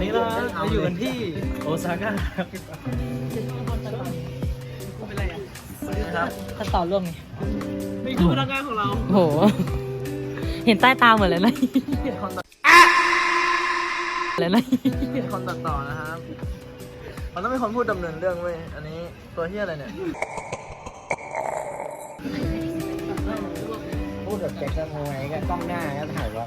วันนี้เราเราอยู่กันที่โอซาก้าครับนะครับขั้นตอนร่วมไงนี่คือพนักงานของเราโหเห็นใต้ตาเหมือนเลยนะคนตัดเลยนะคนตัดต่อนะครับ มันต้องเป็นคนพูดดำเนินเรื่องเว้ย อันนี้ตัวเฮียอะไรเนี่ยพูดแบบแจ็คสันโฮไงก็กล้องหน้าก็ถ่ายว่า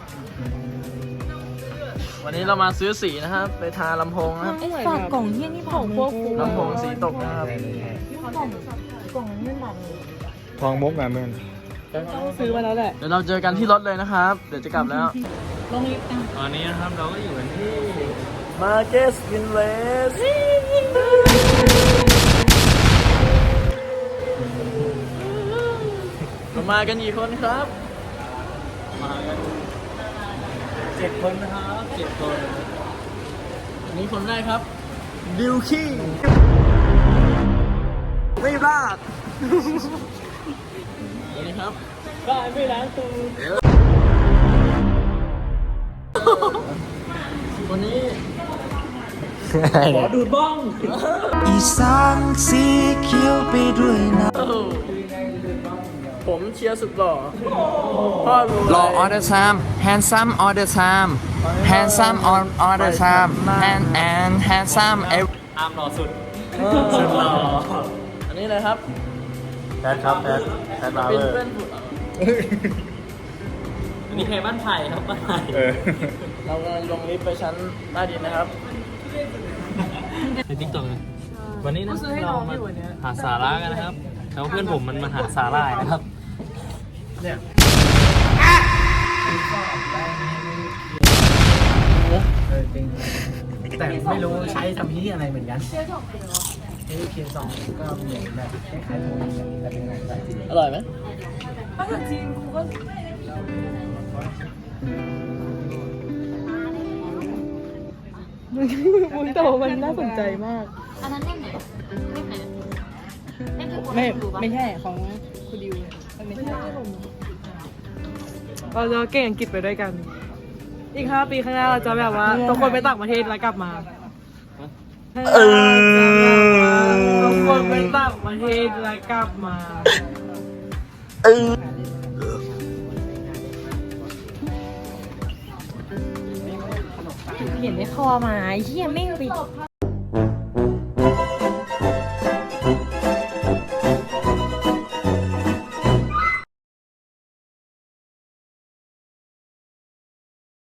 วันนี้เรามาซื้อสีนะครับ ไปทาลำโพงนะครับฝากกล่องเฮี้ยนี่ของพวกกูลำโพงสีตกนะครับกล่องนั้นไม่หลับทองมุกอะเมนซื้อมาแล้วแหละ เดี๋ยวเราเจอกันที่รถเลยนะครับ เดี๋ยวจะกลับแล้ว ลงลิฟต์ตอนนี้นะครับเราก็อยู่กันที่มาเกสวินเลสเรามากันกี่คนครับ มากันเจ็ดคนนะครับเจ็ดคนอันนี้คนแรกครับ ดิวคี้ไม่พลาดอันนี้ครับบ้านไม่ล้างตูคนนี้ขอดูบ้อง อีสานสีเขียวไปด้วยน้โอ้โห ผมเชียร์สุดหล่อพ่อรู้ำ Law all the time handsome all the time handsome all all the time and and handsome every อาร์มหล่อสุด สุดหล่อ อันนี้เลยครับแพทครับแพทแพทบาร์เป็เบนอร์เพื่อนอันนี้ใครบ้านไผ่ครับบ้านไผ่เออเรากำลังลงลิฟต์ไปชั้นใต้ดินนะครับ ในทิกตอกนะวันนี้นะเรามาหาสาระกันนะครับ แล้วเพื่อนผมมันมาหาสาหร่ายนะครับ เนี่ยแต่ไม่รู้ใช้ทำที่อะไรเหมือนกันไอ้เคียนสองก็เหมือนแบบคล้ายๆโมนิแต่เป็นงานสายจริงอร่อยไหมมึงโตมันน่าสนใจมาก อันนั้นเล่มไห ไม่ดูปะไม่ใช่ของคุณดิวมันไม่ใช่เราจะเก่งอังกฤษไปด้วยกัน อีกห้าปีข้างหน้าเราจะแบบว่าทุกคนไปต่างประเทศแล้วกลับมาเออทุกคนไปต่างประเทศแล้วกลับมาเห็นในคอมาไอ้เหี้ยแม่งไป